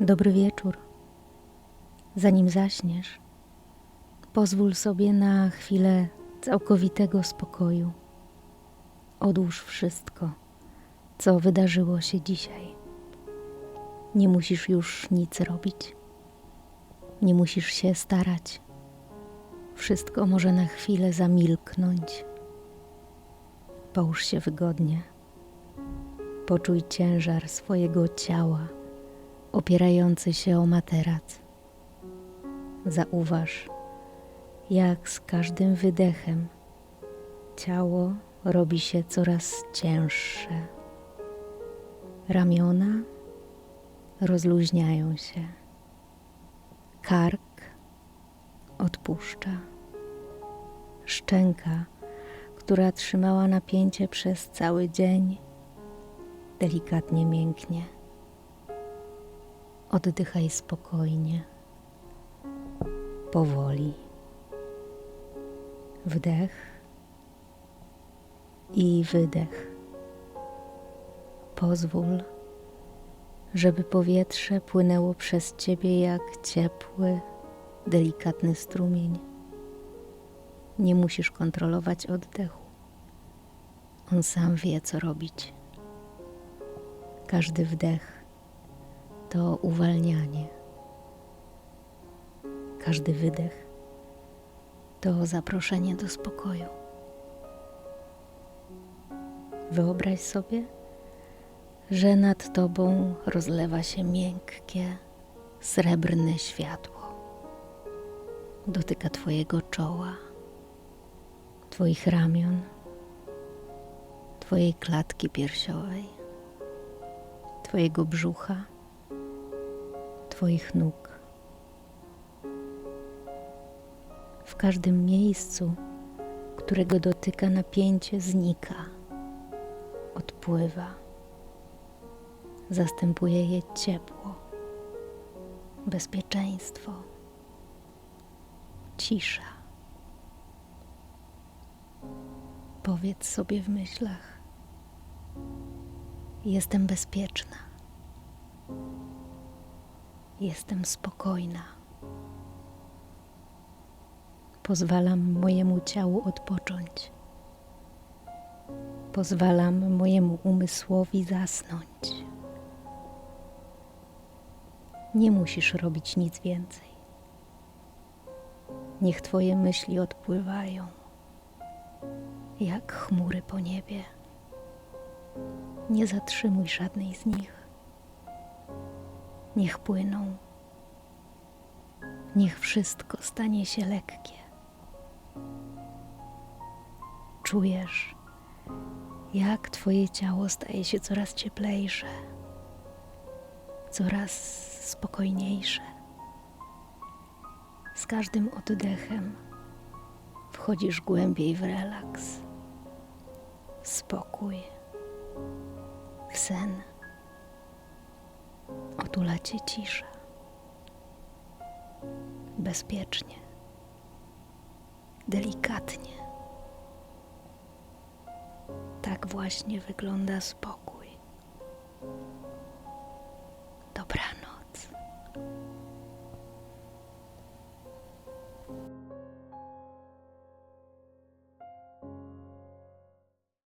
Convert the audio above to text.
Dobry wieczór. Zanim zaśniesz, pozwól sobie na chwilę całkowitego spokoju. Odłóż wszystko, co wydarzyło się dzisiaj. Nie musisz już nic robić. Nie musisz się starać. Wszystko może na chwilę zamilknąć. Połóż się wygodnie. Poczuj ciężar swojego ciała opierający się o materac. Zauważ, jak z każdym wydechem ciało robi się coraz cięższe. Ramiona rozluźniają się. Kark odpuszcza. Szczęka, która trzymała napięcie przez cały dzień, delikatnie mięknie. Oddychaj spokojnie, powoli. Wdech i wydech. Pozwól, żeby powietrze płynęło przez ciebie jak ciepły, delikatny strumień. Nie musisz kontrolować oddechu. On sam wie, co robić. Każdy wdech to uwalnianie. Każdy wydech to zaproszenie do spokoju. Wyobraź sobie, że nad tobą rozlewa się miękkie, srebrne światło. Dotyka twojego czoła, twoich ramion, twojej klatki piersiowej, twojego brzucha Twoich nóg. W każdym miejscu, którego dotyka napięcie, znika, odpływa, zastępuje je ciepło, bezpieczeństwo, cisza. Powiedz sobie w myślach: Jestem bezpieczna. Jestem spokojna. Pozwalam mojemu ciału odpocząć. Pozwalam mojemu umysłowi zasnąć. Nie musisz robić nic więcej. Niech Twoje myśli odpływają, jak chmury po niebie. Nie zatrzymuj żadnej z nich niech płyną. Niech wszystko stanie się lekkie. Czujesz, jak Twoje ciało staje się coraz cieplejsze, coraz spokojniejsze. Z każdym oddechem wchodzisz głębiej w relaks, spokój, w sen otula cię cisza. Bezpiecznie, delikatnie. Tak właśnie wygląda spokój.